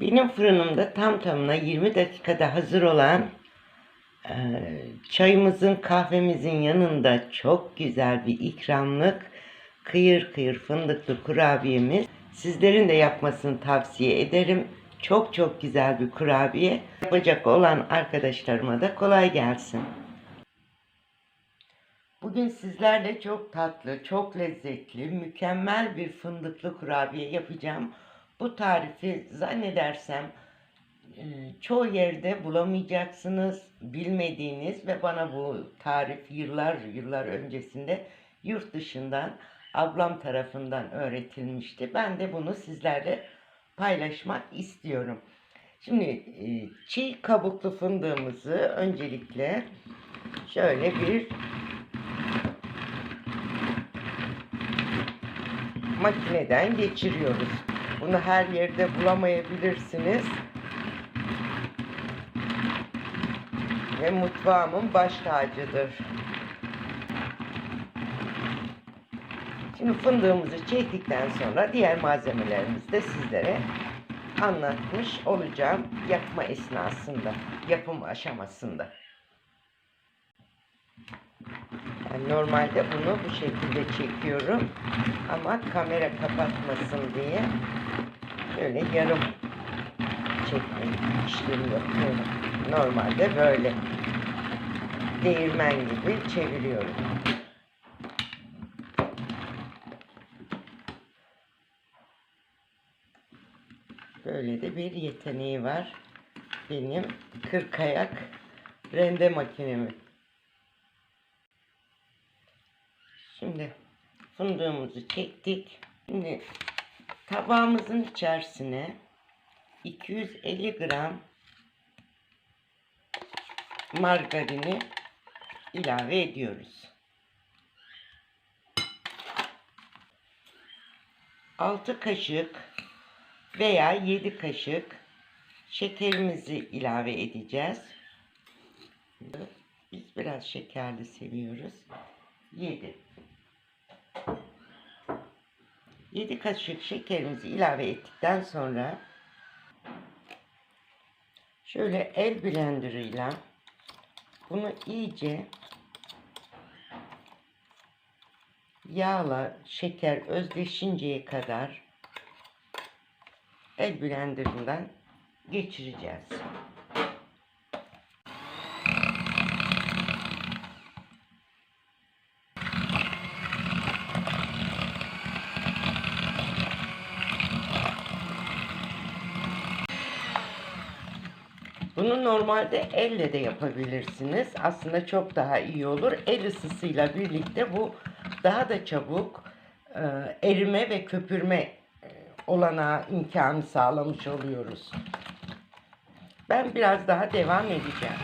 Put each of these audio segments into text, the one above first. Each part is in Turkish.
Benim fırınımda tam tamına 20 dakikada hazır olan e, çayımızın kahvemizin yanında çok güzel bir ikramlık kıyır kıyır fındıklı kurabiyemiz. Sizlerin de yapmasını tavsiye ederim. Çok çok güzel bir kurabiye. Yapacak olan arkadaşlarıma da kolay gelsin. Bugün sizlerle çok tatlı, çok lezzetli, mükemmel bir fındıklı kurabiye yapacağım. Bu tarifi zannedersem e, çoğu yerde bulamayacaksınız. Bilmediğiniz ve bana bu tarif yıllar yıllar öncesinde yurt dışından ablam tarafından öğretilmişti. Ben de bunu sizlerle paylaşmak istiyorum. Şimdi e, çiğ kabuklu fındığımızı öncelikle şöyle bir makineden geçiriyoruz. Bunu her yerde bulamayabilirsiniz. Ve mutfağımın baş tacıdır. Şimdi fındığımızı çektikten sonra diğer malzemelerimizi de sizlere anlatmış olacağım yapma esnasında, yapım aşamasında. Yani normalde bunu bu şekilde çekiyorum ama kamera kapatmasın diye böyle yarım çekme işlemi yapıyorum. Normalde böyle değirmen gibi çeviriyorum. Böyle de bir yeteneği var. Benim 40 ayak rende makinemin. Şimdi fındığımızı çektik. Şimdi tabağımızın içerisine 250 gram margarini ilave ediyoruz. 6 kaşık veya 7 kaşık şekerimizi ilave edeceğiz. Biz biraz şekerli seviyoruz. 7 7 kaşık şekerimizi ilave ettikten sonra şöyle el blenderıyla bunu iyice yağla şeker özleşinceye kadar el blenderından geçireceğiz. Bunu normalde elle de yapabilirsiniz. Aslında çok daha iyi olur. El ısısıyla birlikte bu daha da çabuk e, erime ve köpürme e, olanağı imkanı sağlamış oluyoruz. Ben biraz daha devam edeceğim.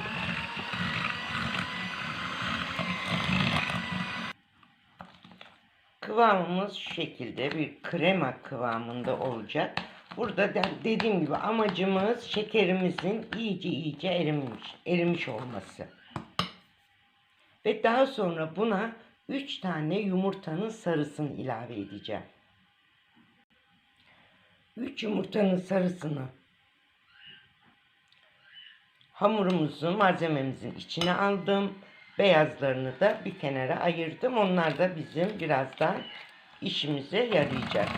Kıvamımız şu şekilde bir krema kıvamında olacak. Burada da dediğim gibi amacımız şekerimizin iyice iyice erimiş, erimiş olması. Ve daha sonra buna 3 tane yumurtanın sarısını ilave edeceğim. 3 yumurtanın sarısını hamurumuzun malzememizin içine aldım. Beyazlarını da bir kenara ayırdım. Onlar da bizim birazdan işimize yarayacak.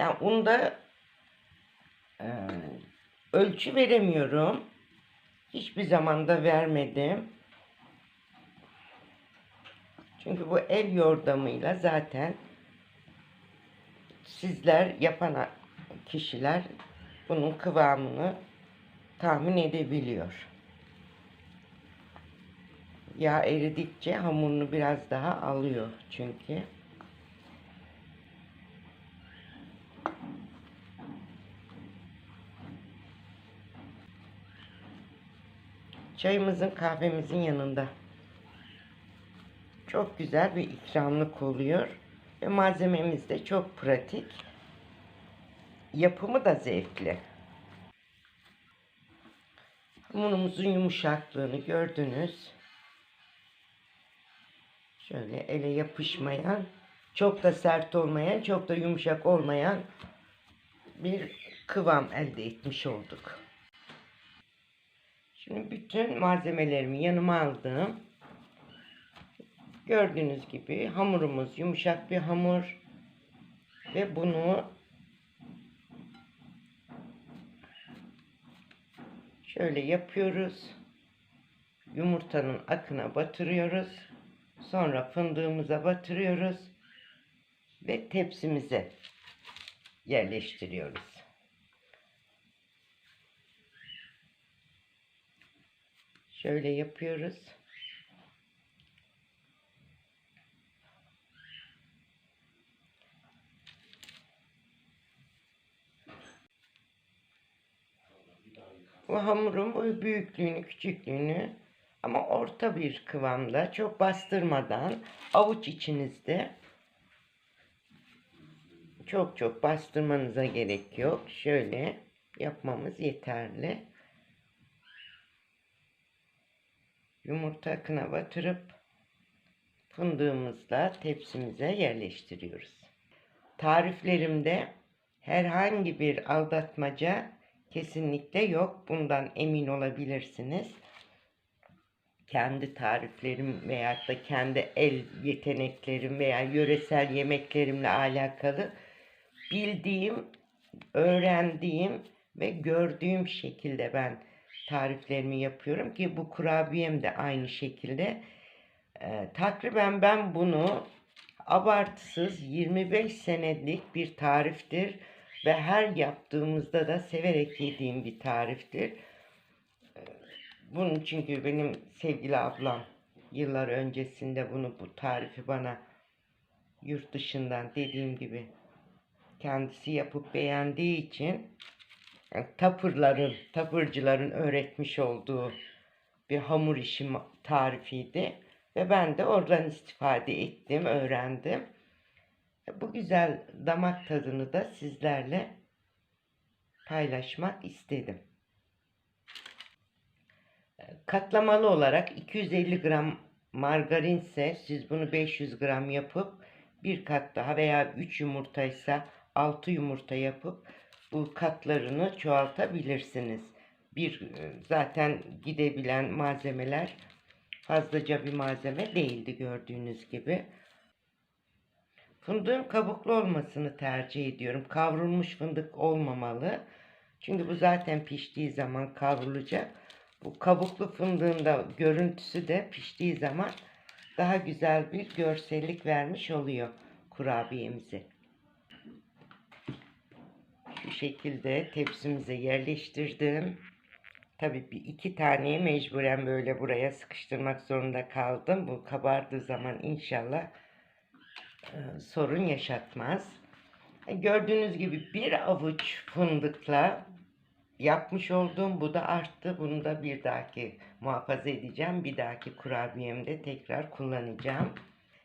Yani unda e, ölçü veremiyorum. Hiçbir zaman da vermedim. Çünkü bu el yordamıyla zaten sizler yapan kişiler bunun kıvamını tahmin edebiliyor. Yağ eridikçe hamurunu biraz daha alıyor çünkü. Çayımızın kahvemizin yanında. Çok güzel bir ikramlık oluyor. Ve malzememiz de çok pratik. Yapımı da zevkli. Hamurumuzun yumuşaklığını gördünüz. Şöyle ele yapışmayan, çok da sert olmayan, çok da yumuşak olmayan bir kıvam elde etmiş olduk. Şimdi bütün malzemelerimi yanıma aldım. Gördüğünüz gibi hamurumuz yumuşak bir hamur ve bunu şöyle yapıyoruz. Yumurtanın akına batırıyoruz. Sonra fındığımıza batırıyoruz ve tepsimize yerleştiriyoruz. Şöyle yapıyoruz. Bu hamurun bu büyüklüğünü, küçüklüğünü ama orta bir kıvamda, çok bastırmadan avuç içinizde çok çok bastırmanıza gerek yok. Şöyle yapmamız yeterli. Yumurta akına batırıp fındığımızla tepsimize yerleştiriyoruz. Tariflerimde herhangi bir aldatmaca kesinlikle yok. Bundan emin olabilirsiniz. Kendi tariflerim veya da kendi el yeteneklerim veya yöresel yemeklerimle alakalı bildiğim, öğrendiğim ve gördüğüm şekilde ben tariflerimi yapıyorum ki bu kurabiyem de aynı şekilde. Ee, takriben ben bunu abartısız 25 senelik bir tariftir ve her yaptığımızda da severek yediğim bir tariftir. Ee, Bunun çünkü benim sevgili ablam yıllar öncesinde bunu bu tarifi bana yurt dışından dediğim gibi kendisi yapıp beğendiği için tapırların, tapırcıların öğretmiş olduğu bir hamur işi tarifiydi. Ve ben de oradan istifade ettim, öğrendim. Bu güzel damak tadını da sizlerle paylaşmak istedim. Katlamalı olarak 250 gram margarinse siz bunu 500 gram yapıp bir kat daha veya 3 yumurtaysa 6 yumurta yapıp bu katlarını çoğaltabilirsiniz. Bir e, zaten gidebilen malzemeler fazlaca bir malzeme değildi gördüğünüz gibi. Fındığın kabuklu olmasını tercih ediyorum. Kavrulmuş fındık olmamalı. Çünkü bu zaten piştiği zaman kavrulacak. Bu kabuklu fındığın da görüntüsü de piştiği zaman daha güzel bir görsellik vermiş oluyor kurabiyemizi. Şu şekilde tepsimize yerleştirdim. Tabii bir iki taneyi mecburen böyle buraya sıkıştırmak zorunda kaldım. Bu kabardığı zaman inşallah e, sorun yaşatmaz. E, Gördüğünüz gibi bir avuç fındıkla yapmış olduğum bu da arttı. Bunu da bir dahaki muhafaza edeceğim. Bir dahaki kurabiyemde tekrar kullanacağım.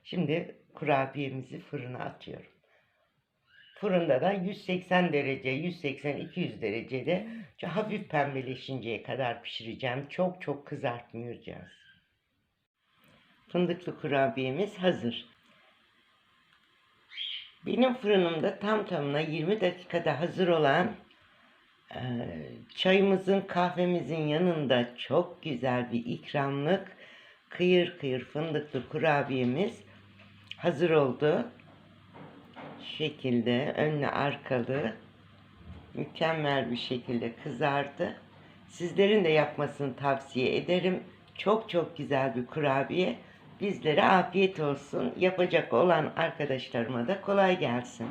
Şimdi kurabiyemizi fırına atıyorum. Fırında da 180 derece, 180-200 derecede hafif pembeleşinceye kadar pişireceğim. Çok çok kızartmayacağız. Fındıklı kurabiyemiz hazır. Benim fırınımda tam tamına 20 dakikada hazır olan eee, çayımızın kahvemizin yanında çok güzel bir ikramlık kıyır kıyır fındıklı kurabiyemiz hazır oldu. Şekilde önlü arkalı mükemmel bir şekilde kızardı. Sizlerin de yapmasını tavsiye ederim. Çok çok güzel bir kurabiye. Bizlere afiyet olsun. Yapacak olan arkadaşlarıma da kolay gelsin.